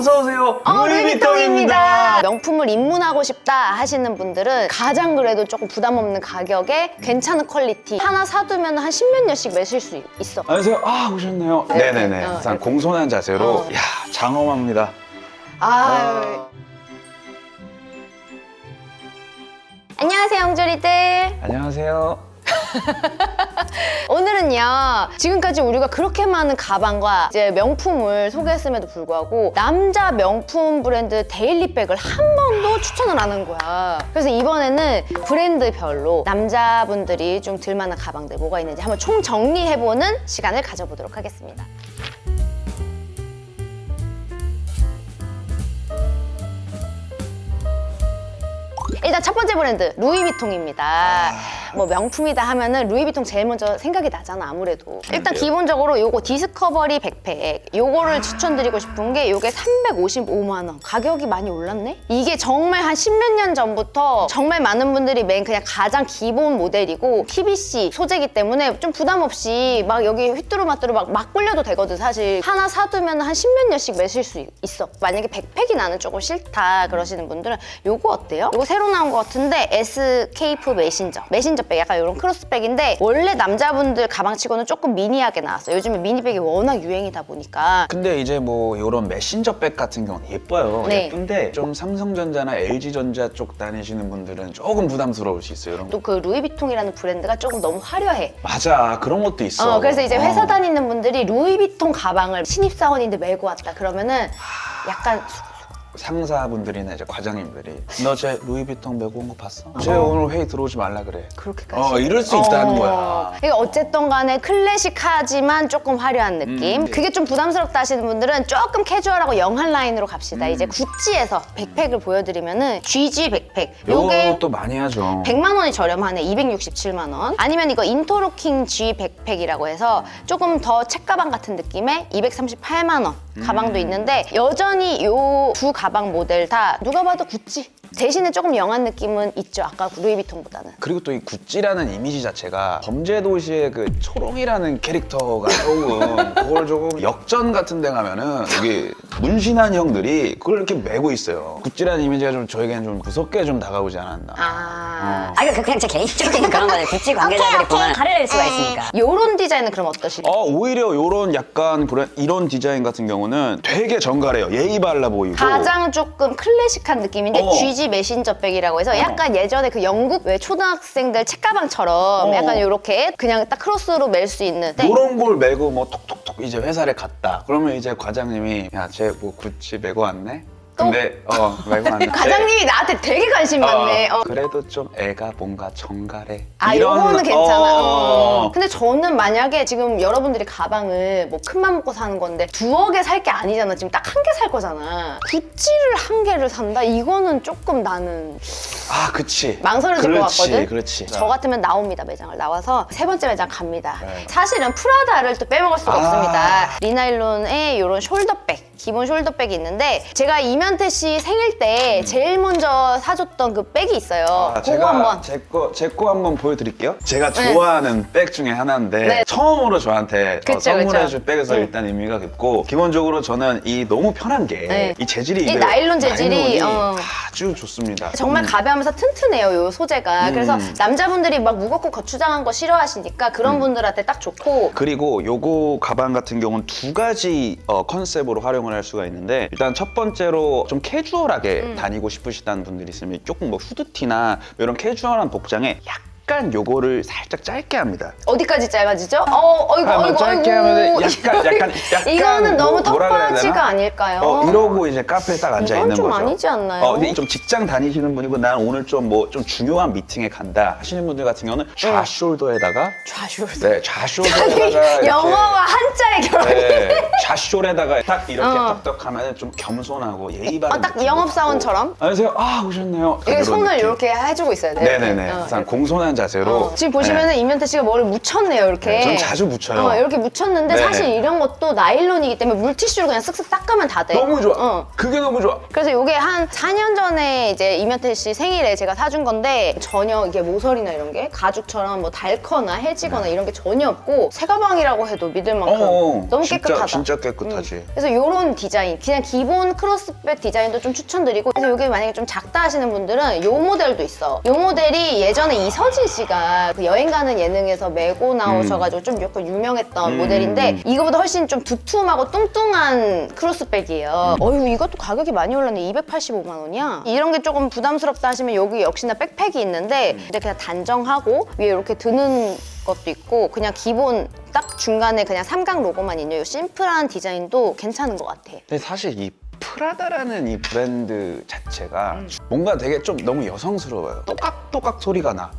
어서 오세요. 어, 루이비통입니다. 명품을 입문하고 싶다 하시는 분들은 가장 그래도 조금 부담 없는 가격에 괜찮은 퀄리티 하나 사두면 한 십몇 년씩 매실 수 있어. 안녕하세요. 아 오셨네요. 네. 네네네. 어, 항상 이렇게. 공손한 자세로. 어. 야 장엄합니다. 아유. 안녕하세요, 영조리들. 안녕하세요. 오늘은요, 지금까지 우리가 그렇게 많은 가방과 이제 명품을 소개했음에도 불구하고 남자 명품 브랜드 데일리백을 한 번도 추천을 안 한 거야. 그래서 이번에는 브랜드별로 남자분들이 좀 들만한 가방들 뭐가 있는지 한번 총 정리해보는 시간을 가져보도록 하겠습니다. 일단 첫 번째 브랜드 루이비통입니다. 뭐 명품이다 하면은 루이비통 제일 먼저 생각이 나잖아 아무래도. 일단. 기본적으로 요거 디스커버리 백팩 요거를 추천드리고 싶은 게 요게 355만 원. 가격이 많이 올랐네? 이게 정말 한 십몇 년 전부터 정말 많은 분들이 맨 그냥 가장 기본 모델이고 PVC 소재기 때문에 좀 부담 없이 막 여기 휘뚜루마뚜루 막, 막 굴려도 되거든 사실. 하나 사두면 한 십몇 년씩 매실 수 있어. 만약에 백팩이 나는 조금 싫다 그러시는 분들은 요거 어때요? 요거 새로 나온 것 같은데 에스케이프 메신저. 메신저 백 약간 이런 크로스백인데 원래 남자분들 가방치고는 조금 미니하게 나왔어요. 요즘에 미니백이 워낙 유행이다 보니까 근데 이제 뭐 이런 메신저백 같은 경우는 예뻐요. 네. 예쁜데 좀 삼성전자나 LG전자 쪽 다니시는 분들은 조금 부담스러울 수 있어요. 이런 거. 또 그 루이비통이라는 브랜드가 조금 너무 화려해. 맞아 그런 것도 있어. 어, 그래서 이제 어. 회사 다니는 분들이 루이비통 가방을 신입사원인데 메고 왔다 그러면은 약간 상사분들이나 이제 과장님들이 너제 루이비통 메고 온 거 봤어? 쟤 오늘 회의 들어오지 말라 그래. 그렇게까지. 어 이럴 수 있다는 거야. 그러니까 어쨌든 간에 클래식하지만 조금 화려한 느낌. 음. 그게 좀 부담스럽다 하시는 분들은 조금 캐주얼하고 영한 라인으로 갑시다. 음. 이제 구찌에서 백팩을 보여드리면은 GG 백팩. 요게 요것도 많이 하죠. 100만 원이 저렴하네. 267만 원. 아니면 이거 인토로킹 G 백팩이라고 해서 조금 더 책가방 같은 느낌의 238만 원 가방도 음. 있는데 있는데 여전히 요 두 가방 모델 다 누가 봐도 구찌. 대신에 조금 영한 느낌은 있죠. 아까 루이비통보다는. 그리고 또 이 구찌라는 이미지 자체가 범죄도시의 그 초롱이라는 캐릭터가 조금 그걸 조금 역전 같은 데 가면은 여기 문신한 형들이 그걸 이렇게 메고 있어요. 구찌라는 이미지가 좀 저에게는 좀 무섭게 좀 다가오지 않았나. 아. 아, 이거 그냥 제 개인적인 그런 거예요. 구찌 관계자들이 보면 화를 낼 수가 있으니까. 요런 디자인은 그럼 어떠실까요? 어, 오히려 이런 약간 브랜- 이런 디자인 같은 경우는 되게 정갈해요. 예의 발라 보이고. 가장 조금 클래식한 느낌인데 어. GG 메신저백이라고 해서 약간 예전에 그 영국 왜 초등학생들 책가방처럼 어. 약간 이렇게 그냥 딱 크로스로 멜 수 있는 네. 이런 걸 메고 뭐 톡톡톡 이제 회사를 갔다. 그러면 이제 과장님이 야, 쟤 뭐 구찌 메고 왔네? 근데 어 메고 왔네. 과장님이 나한테 되게 관심 많네. 어. 그래도 좀 애가 뭔가 정갈해. 아, 이런- 요거는 괜찮아. 어. 어. 근데 저는 만약에 지금 여러분들이 가방을 뭐 큰맘 먹고 사는 건데 두어 개 살 게 아니잖아. 지금 딱 한 개 살 거잖아. 구찌를 한 개를 산다? 이거는 조금 나는 아, 그치. 망설여질 것 그렇지, 같거든. 그렇지. 저 같으면 나옵니다 매장을 나와서 세 번째 매장 갑니다. 네. 사실은 프라다를 또 빼먹을 수가 아. 없습니다. 리나일론의 이런 숄더백. 기본 숄더백이 있는데 제가 이면태 씨 생일 때 제일 먼저 사줬던 그 백이 있어요. 음. 아, 그거 제가 한번 제거 제 거 한번 보여드릴게요. 제가 좋아하는 백 중에 하나인데 네. 처음으로 저한테 어, 그쵸, 선물해줄. 백에서 음. 일단 의미가 깊고 기본적으로 저는 이 너무 편한 게 이 네. 재질이 이 나일론 재질이, 나일론이 어. 아주 좋습니다. 정말 음. 가벼우면서 튼튼해요, 요 소재가. 음. 그래서 남자분들이 막 무겁고 거추장한 거 싫어하시니까 그런 음. 분들한테 딱 좋고 그리고 요거 가방 같은 경우는 두 가지 어, 컨셉으로 활용을 할 수가 있는데 일단 첫 번째로 좀 캐주얼하게 음. 다니고 싶으시다는 분들이 있으면 조금 뭐 후드티나 이런 캐주얼한 복장에 약간 요거를 살짝 짧게 합니다. 어디까지 짧아지죠? 어, 어이구, 한번 어이구, 짧게 어이구. 하면은 약간 약간 약간 이거는 너무 뭐- 그래야 턱받이가? 아닐까요? 어, 이러고 이제 카페에 딱 앉아 이건 있는 좀 거죠. 아니지 않나요? 어, 근데 좀 직장 다니시는 분이고 난 오늘 좀 뭐 좀 중요한 미팅에 간다 하시는 분들 같은 경우는 좌숄더에다가 좌쇼. 네 좌숄더에다가 영어와 한자의 결합. 네, 좌숄에다가 딱 이렇게 어. 떡떡 하면 좀 겸손하고 예의 바른 어, 딱 느낌도 영업사원처럼? 안녕하세요. 아 오셨네요. 이게 손을. 이렇게 해주고 있어야 돼. 네네네. 어, 항상 이렇게. 공손한 자세로. 어, 지금 보시면은 임현태 씨가 뭐를 묻혔네요 이렇게. 네, 전 자주 묻혀요. 어, 이렇게 묻혔는데 네. 사실 이런 것도 나일론이기 때문에 물티슈로 그냥 쓱쓱 닦으면 다 돼. 너무 좋아. 어. 그게 너무 좋아. 그래서 이게 한 4년 전에 이제 이면태 씨 생일에 제가 사준 건데 전혀 이게 모서리나 이런 게 가죽처럼 뭐 닳거나 해지거나 이런 게 전혀 없고 새 가방이라고 해도 믿을 만큼 네. 어, 너무 진짜, 깨끗하다. 진짜 깨끗하지. 음. 그래서 이런 디자인, 그냥 기본 크로스백 디자인도 좀 추천드리고 그래서 이게 만약에 좀 작다 하시는 분들은 이 모델도 있어. 이 모델이 예전에 이서진 씨가 그 여행 가는 예능에서 메고 나오셔가지고 좀 약간 유명했던 음. 모델인데 이거보다 훨씬 좀 두툼하고 뚱뚱한 크로스백이에요. 음. 어휴 이것도 가격이 많이 올랐네. 285만 원이야. 이런 게 조금 부담스럽다 하시면 여기 역시나 백팩이 있는데 음. 이제 그냥 단정하고 위에 이렇게 드는 것도 있고 그냥 기본 딱 중간에 그냥 삼각 로고만 있는 이 심플한 디자인도 괜찮은 것 같아. 근데 사실 이 프라다라는 이 브랜드 자체가 뭔가 되게 좀 너무 여성스러워요. 또깍또깍 소리가 나.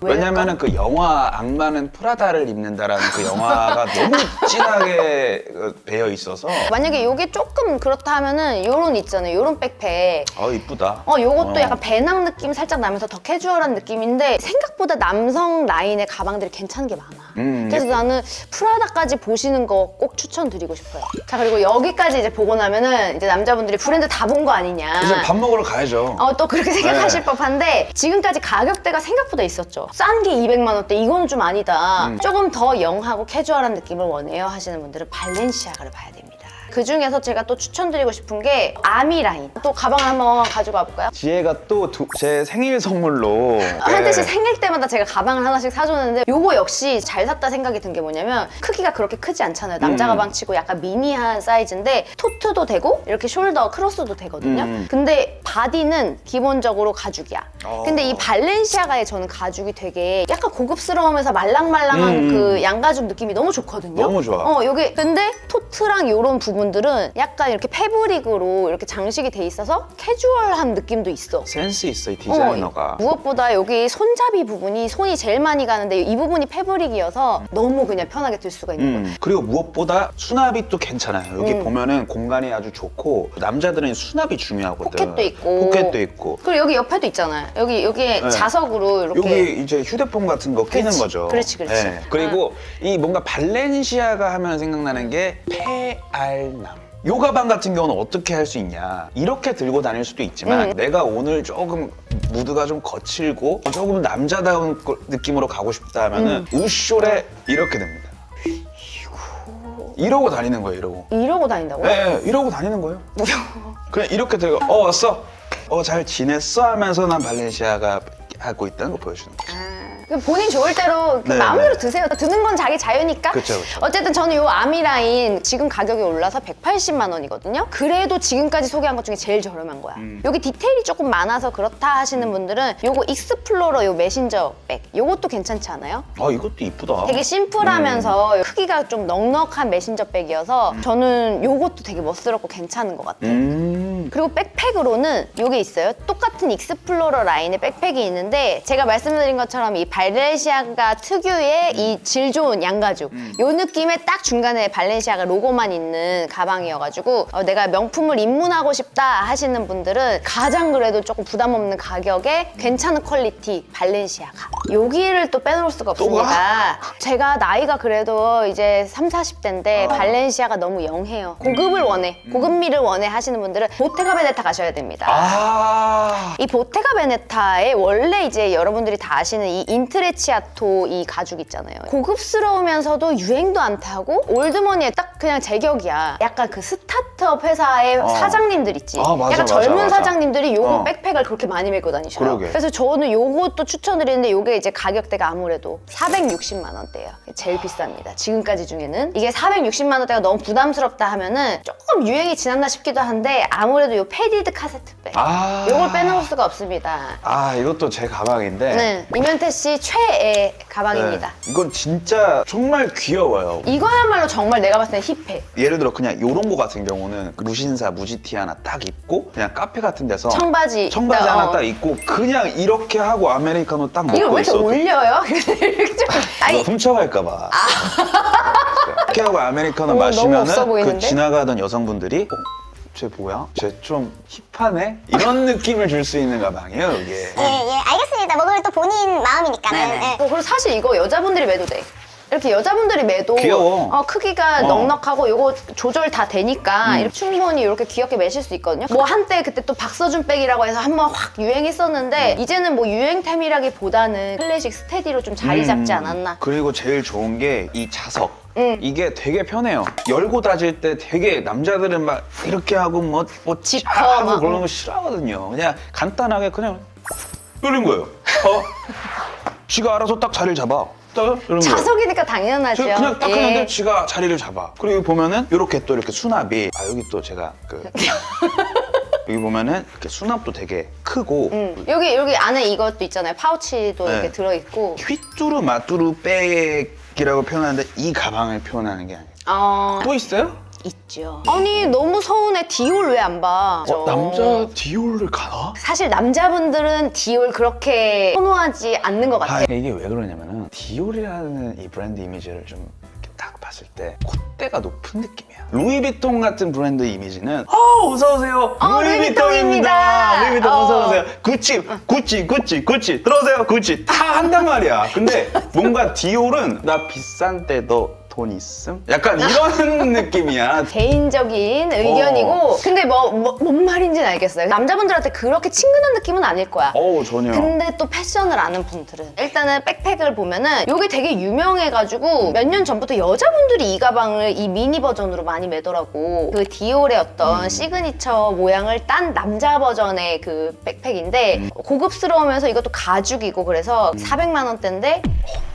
왜 왜냐면은 그 영화 악마는 프라다를 입는다라는 그 영화가 너무 진하게 어, 배어 있어서 만약에 이게 조금 그렇다 하면은 요런 있잖아요. 요런 백팩. 어 이쁘다. 어, 요것도 어. 약간 배낭 느낌 살짝 나면서 더 캐주얼한 느낌인데 생각보다 남성 라인의 가방들이 괜찮은 게 많아. 음, 그래서 나는 프라다까지 보시는 거 꼭 추천드리고 싶어요. 자, 그리고 여기까지 이제 보고 나면은 이제 남자분들이 브랜드 다 본 거 아니냐. 이제 밥 먹으러 가야죠. 어, 또 그렇게 생각하실 네. 법한데 지금까지 가격대가 생각보다 있었죠. 싼 게 200만 원대 이건 좀 아니다. 음. 조금 더 영하고 캐주얼한 느낌을 원해요 하시는 분들은 발렌시아가를 봐야 됩니다. 그 중에서 제가 또 추천드리고 싶은 게 아미 라인. 또 가방을 한번 가지고 와볼까요? 지혜가 또 제 생일 선물로 한때 씨 네. 생일 때마다 제가 가방을 하나씩 사줬는데 요거 역시 잘 샀다 생각이 든 게 뭐냐면 크기가 그렇게 크지 않잖아요. 남자 음. 가방 치고 약간 미니한 사이즈인데 토트도 되고 이렇게 숄더 크로스도 되거든요. 음. 근데 바디는 기본적으로 가죽이야. 어. 근데 이 발렌시아가의 저는 가죽이 되게 약간 고급스러우면서 말랑말랑한 음. 그 양가죽 느낌이 너무 좋거든요. 너무 좋아. 어, 여기 근데 토트랑 요런 부분 들은 약간 이렇게 패브릭으로 이렇게 장식이 돼 있어서 캐주얼한 느낌도 있어. 센스 있어 이 디자이너가. 어, 무엇보다 여기 손잡이 부분이 손이 제일 많이 가는데 이 부분이 패브릭이어서 너무 그냥 편하게 들 수가 있는. 음, 그리고 무엇보다 수납이 또 괜찮아요. 여기 음. 보면은 공간이 아주 좋고 남자들은 수납이 중요하거든. 포켓도 있고. 포켓도 있고. 그리고 여기 옆에도 있잖아요. 여기 여기에 네. 자석으로 이렇게 여기 이제 휴대폰 같은 거 끼는 그렇지, 거죠. 그렇지, 그렇지. 네. 그리고 이 뭔가 발렌시아가 하면 생각나는 게 페알 남. 요 가방 같은 경우는 어떻게 할 수 있냐. 이렇게 들고 다닐 수도 있지만 음. 내가 오늘 조금 무드가 좀 거칠고 조금 남자다운 거- 느낌으로 가고 싶다 하면은 음. 우쇼에 이렇게 됩니다. 이러고 다니는 거예요 이러고. 이러고 다닌다고요? 네, 네, 이러고 다니는 거예요. 그냥 이렇게 들고 어 왔어. 어 잘 지냈어? 하면서 난 발렌시아가 하고 있다는 거 보여주는 거죠 그냥 본인 좋을 대로 그 네, 마음대로 네. 드세요. 드는 건 자기 자유니까. 그쵸, 그쵸. 어쨌든 저는 이 아미라인 지금 가격이 올라서 180만 원이거든요. 그래도 지금까지 소개한 것 중에 제일 저렴한 거야. 음. 여기 디테일이 조금 많아서 그렇다 하시는 분들은 요거 익스플로러 요 메신저 백 요것도 괜찮지 않아요? 아 이것도 이쁘다 되게 심플하면서 크기가 좀 넉넉한 메신저 백이어서 저는 요것도 되게 멋스럽고 괜찮은 것 같아요. 음. 그리고 백팩으로는 요게 있어요. 똑같은 익스플로러 라인의 백팩이 있는데 제가 말씀드린 것처럼 이 발렌시아가 특유의 이 질 좋은 양가죽. 요 느낌의 딱 중간에 발렌시아가 로고만 있는 가방이어가지고 어, 내가 명품을 입문하고 싶다 하시는 분들은 가장 그래도 조금 부담 없는 가격에 괜찮은 퀄리티 발렌시아가 여기를 또 빼놓을 수가 없습니다. 제가 나이가 그래도 이제 3, 40대인데 발렌시아가 너무 영해요. 고급을 원해, 고급미를 원해 하시는 분들은 보테가 베네타 가셔야 됩니다. 아 이 보테가 베네타의 원래 이제 여러분들이 다 아시는 이 인트레치아토 이 가죽 있잖아요. 고급스러우면서도 유행도 안 타고 올드머니의 딱 그냥 제격이야. 약간 그 스타트업 회사의 어. 사장님들 있지. 아, 맞아, 약간 맞아, 젊은 맞아. 사장님들이 요거 어. 백팩을 그렇게 많이 메고 다니셔요. 그러게. 그래서 저는 요것도 추천드리는데 요게 이제 가격대가 아무래도 460만 원대예요. 제일 비쌉니다. 지금까지 중에는 이게 460만 원대가 너무 부담스럽다 하면은 조금 유행이 지났나 싶기도 한데 아무래도 요 패디드 카세트백 아. 요걸 빼놓을 수가 없습니다. 아 이것도 제 가방인데 네, 이면태 씨 최애 가방입니다. 네, 이건 진짜 정말 귀여워요 이거야말로 정말 내가 봤을 때 힙해. 예를 들어 그냥 요런 거 같은 경우는 무신사 무지티 하나 딱 입고 그냥 카페 같은 데서 청바지. 청바지 어. 하나 딱 입고 그냥 이렇게 하고 아메리카노 딱 이걸 먹고 왜 이렇게 있어도 올려요? 이렇게 좀- 너 아니, 훔쳐갈까봐 이렇게 하고 아메리카노 어, 너무 마시면은 그 보이는데? 지나가던 여성분들이 어? 쟤 뭐야? 쟤 좀 힙하네? 이런 느낌을 줄 수 있는 가방이에요 이게 예, 예, 알겠습니다. 먹겠다. 먹을 또 본인 마음이니까는. 네네. 예. 어, 그리고 사실 이거 여자분들이 매도 돼. 이렇게 여자분들이 매도 귀여워. 어, 크기가 어. 넉넉하고 요거 조절 다 되니까 음. 이렇게 충분히 이렇게 귀엽게 매실 수 있거든요. 뭐 한때 그때 또 박서준 백이라고 해서 한번 확 음. 유행했었는데 이제는 뭐 유행템이라기보다는 클래식 스테디로 좀 자리 잡지 음, 않았나. 그리고 제일 좋은 게 이 자석. 음. 이게 되게 편해요. 열고 닫을 때 되게 남자들은 막 이렇게 하고 뭐, 뭐 지퍼 하고 막. 그런 거 싫어하거든요. 그냥 간단하게 그냥 이런 거예요. 어? 쥐가 알아서 딱 자리를 잡아. 딱 이런 거예요. 자석이니까 당연하죠. 저 그냥 딱 예. 했는데 쥐가 자리를 잡아. 그리고 보면은 이렇게 또 이렇게 수납이 아 여기 또 제가 그 여기 보면은 이렇게 수납도 되게 크고 음. 여기 여기 안에 이것도 있잖아요. 파우치도 네. 이렇게 들어 있고. 휘뚜루 마뚜루 백이라고 표현하는데 이 가방을 표현하는 게 아니에요. 어, 또 있어요? 있죠. 아니 너무 서운해. 디올 왜 안 봐? 어, 남자 디올을 가나? 사실 남자분들은 디올 그렇게 선호하지 않는 것 같아요. 아, 이게 왜 그러냐면은 디올이라는 이 브랜드 이미지를 좀 이렇게 딱 봤을 때 콧대가 높은 느낌이야. 루이비통 같은 브랜드 이미지는 어 어서 오세요. 어, 루이비통입니다. 루이비통 어. 어서 오세요. 구찌 구찌 구찌 구찌 들어오세요 구찌 다 한단 말이야. 근데 뭔가 디올은 나 비싼 때도 돈 있음? 약간 이런 느낌이야. 개인적인 어. 의견이고 근데 뭐, 뭐, 뭔 말인지는 알겠어요. 남자분들한테 그렇게 친근한 느낌은 아닐 거야. 어우 전혀. 근데 또 패션을 아는 분들은 일단은 백팩을 보면은 이게 되게 유명해가지고 몇 년 전부터 여자분들이 이 가방을 이 미니 버전으로 많이 매더라고 그 디올의 어떤 시그니처 모양을 딴 남자 버전의 그 백팩인데 고급스러우면서 이것도 가죽이고 그래서 400만 원대인데 그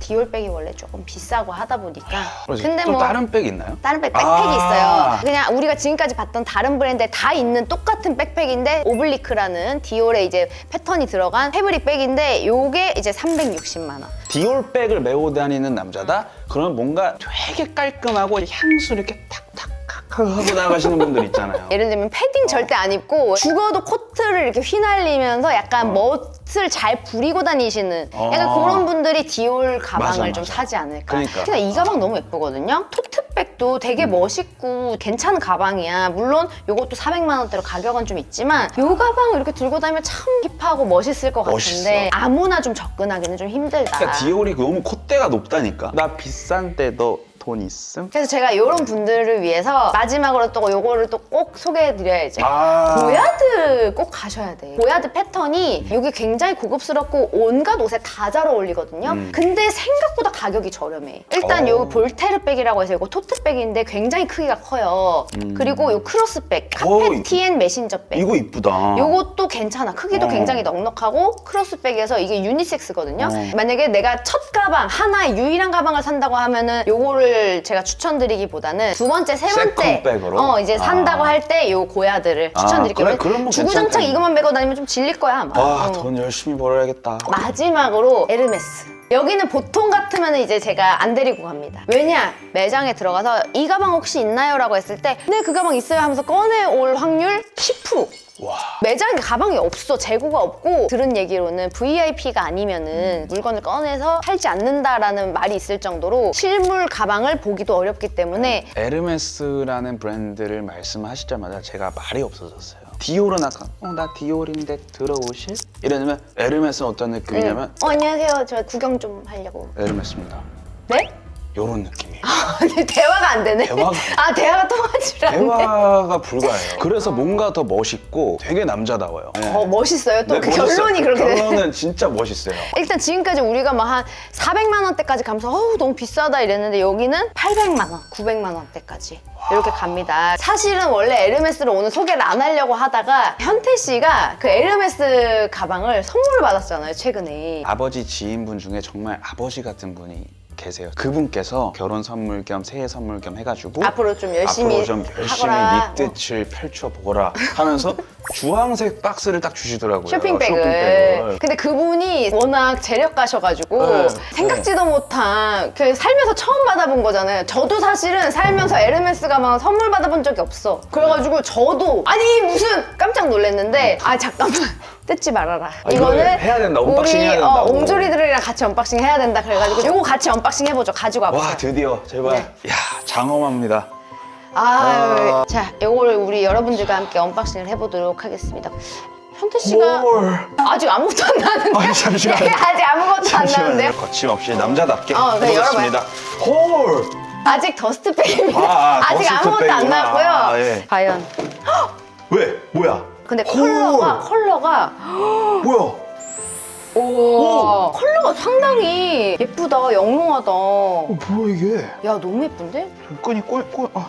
디올 백이 원래 조금 비싸고 하다 보니까 근데 또 뭐 다른 백 있나요? 다른 백, 백팩이 아. 있어요. 그냥 우리가 지금까지 봤던 다른 브랜드에 다 있는 똑같은 백팩인데 오블리크라는 디올의 이제 패턴이 들어간 패브릭 백인데 요게 이제 360만 원. 디올 백을 메고 다니는 남자다? 그러면 뭔가 되게 깔끔하고 향수 이렇게 탁탁 하고 나가시는 분들 있잖아요. 예를 들면 패딩 절대 안 입고 죽어도 코트를 이렇게 휘날리면서 약간 멋을 잘 부리고 다니시는 약간 어. 그런 분들이 디올 가방을 맞아, 좀 맞아. 사지 않을까. 그러니까. 근데 이 가방 너무 예쁘거든요. 토트백도 되게 음. 멋있고 괜찮은 가방이야. 물론 이것도 400만 원대로 가격은 좀 있지만 이 가방을 이렇게 들고 다니면 참 힙하고 멋있을 것 멋있어. 같은데 아무나 좀 접근하기는 좀 힘들다. 그러니까 디올이 너무 콧대가 높다니까. 나 비싼 때도 돈 있음? 그래서 제가 이런 분들을 위해서 마지막으로 또 요거를 또 꼭 소개해드려야죠. 아. 보야드 꼭 가셔야 돼. 보야드 패턴이 이게 굉장히 고급스럽고 온갖 옷에 다 잘 어울리거든요. 음. 근데 생각보다 가격이 저렴해. 일단 어. 요 볼테르백이라고 해서 이거 토트백인데 굉장히 크기가 커요. 그리고 요 크로스백, 음. 어, 카페티엔 메신저백. 이거 이쁘다. 요것도 괜찮아. 크기도 어. 굉장히 넉넉하고 크로스백에서 이게 유니섹스거든요. 어. 만약에 내가 첫 가방 하나 유일한 가방을 산다고 하면은 요거를 제가 추천드리기보다는 두 번째, 세 번째 세컨백으로? 어 이제 산다고 아. 할 때 요 고야들을 아, 추천드릴게요. 그래, 그럼 뭐 주구장창 괜찮겠네. 이것만 메고 다니면 좀 질릴 거야 아마. 와, 어. 돈 열심히 벌어야겠다. 마지막으로 에르메스. 여기는 보통 같으면 이제 제가 안 데리고 갑니다. 왜냐? 매장에 들어가서 이 가방 혹시 있나요? 라고 했을 때, 네, 그 가방 있어요 하면서 꺼내올 확률 10%. 와. 매장에 가방이 없어 재고가 없고 들은 얘기로는 VIP가 아니면은 물건을 꺼내서 팔지 않는다라는 말이 있을 정도로 실물 가방을 보기도 어렵기 때문에 에르메스라는 브랜드를 말씀하시자마자 제가 말이 없어졌어요. 디올은 아까 어, 나 디올인데 들어오실? 이러면 에르메스는 어떤 느낌이냐면 어 안녕하세요 저 구경 좀 하려고 에르메스입니다. 네? 요런 느낌이에요. 아니 대화가 안 되네 대화가- 아 대화가 통하지 않네 대화가 불가해요. 그래서 뭔가 더 멋있고 되게 남자다워요. 네. 어 멋있어요 또 네, 그 멋있어요. 결론이 그렇게 돼 결론은 진짜 멋있어요. 일단 지금까지 우리가 막 한 400만 원대까지 가면서 어우 너무 비싸다 이랬는데 여기는 800만 원, 900만 원대까지 이렇게 갑니다. 사실은 원래 에르메스를 오늘 소개를 안 하려고 하다가 현태 씨가 그 에르메스 가방을 선물을 받았잖아요 최근에. 아버지 지인분 중에 정말 아버지 같은 분이 계세요. 그분께서 결혼 선물 겸 새해 선물 겸 해가지고 앞으로 좀 열심히 앞으로 좀 열심히 하거라. 밑뜻을 펼쳐 보거라 하면서 주황색 박스를 딱 주시더라고요. 쇼핑백을. 쇼핑백을. 근데 그분이 워낙 재력가셔가지고 네, 생각지도 못한 그 살면서 처음 받아본 거잖아요. 저도 사실은 살면서 에르메스 가방 선물 받아본 적이 없어. 그래가지고 저도 아니 무슨 깜짝 놀랐는데 아 잠깐만 뜯지 말아라. 아, 이거를 해야 된다. 언박싱 우리 해야 어, 된다고. 옹졸이들이랑 같이 언박싱 해야 된다. 그래가지고 요거 같이 언박싱 해보죠. 가지고 와보세요. 와 드디어 제발. 네. 야 장엄합니다. 아, 자, 요걸 우리 여러분들과 함께 언박싱을 해보도록 하겠습니다. 현태 씨가 헐. 아직 아무것도 안 나는데. 아니, 잠시만요. 예, 아직 아무것도 안. 나는데. 거침없이 남자답게 어, 네, 해보겠습니다. 헐. 아직 더스트백입니다. 아, 아, 직 아무것도 안. 나왔고요. 아, 예. 과연. 왜? 뭐야? 근데 헐. 컬러가 컬러가 뭐야? 오, 컬러가 상당히 예쁘다, 영롱하다. 어, 뭐야 이게? 야 너무 예쁜데? 끈이 꼴 꼴. 아.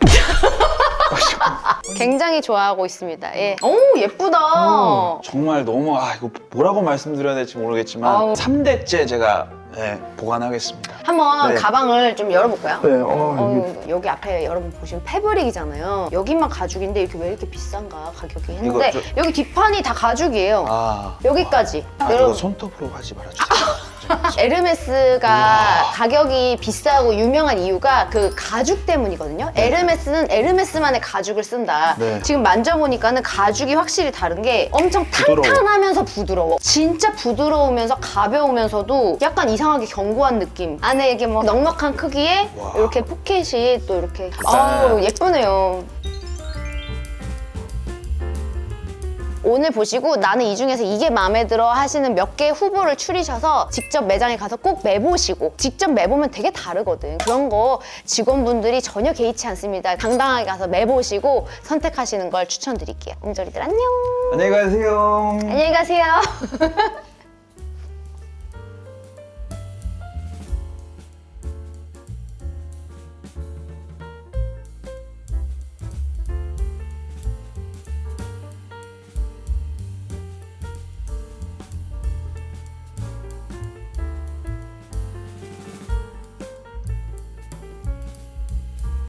굉장히 좋아하고 있습니다. 예. 오 예쁘다. 어, 정말 너무 아 이거 뭐라고 말씀드려야 될지 모르겠지만 아우. 3대째 제가 예, 보관하겠습니다. 한번 네. 가방을 좀 열어볼까요? 네, 어, 어, 여기 앞에 여러분 보시면 패브릭이잖아요. 여기만 가죽인데 이렇게 왜 이렇게 비싼가 가격이 했는데 이거 저- 여기 뒷판이 다 가죽이에요. 아, 여기까지. 아, 이거 여러분 손톱으로 하지 말아주세요. 에르메스가 가격이 비싸고 유명한 이유가 그 가죽 때문이거든요. 에르메스는 에르메스만의 가죽을 쓴다. 네. 지금 만져보니까는 가죽이 확실히 다른 게 엄청 부드러워. 탄탄하면서 부드러워. 진짜 부드러우면서 가벼우면서도 약간 이상하게 견고한 느낌. 안에 이게 뭐 넉넉한 크기에 와. 이렇게 포켓이 또 이렇게 짠. 아우 예쁘네요. 오늘 보시고 나는 이 중에서 이게 마음에 들어 하시는 몇개 후보를 추리셔서 직접 매장에 가서 꼭 매보시고 직접 매보면 되게 다르거든. 그런 거 직원분들이 전혀 개의치 않습니다. 당당하게 가서 매보시고 선택하시는 걸 추천드릴게요. 웅절이들 안녕. 안녕히 가세요. 안녕히 가세요.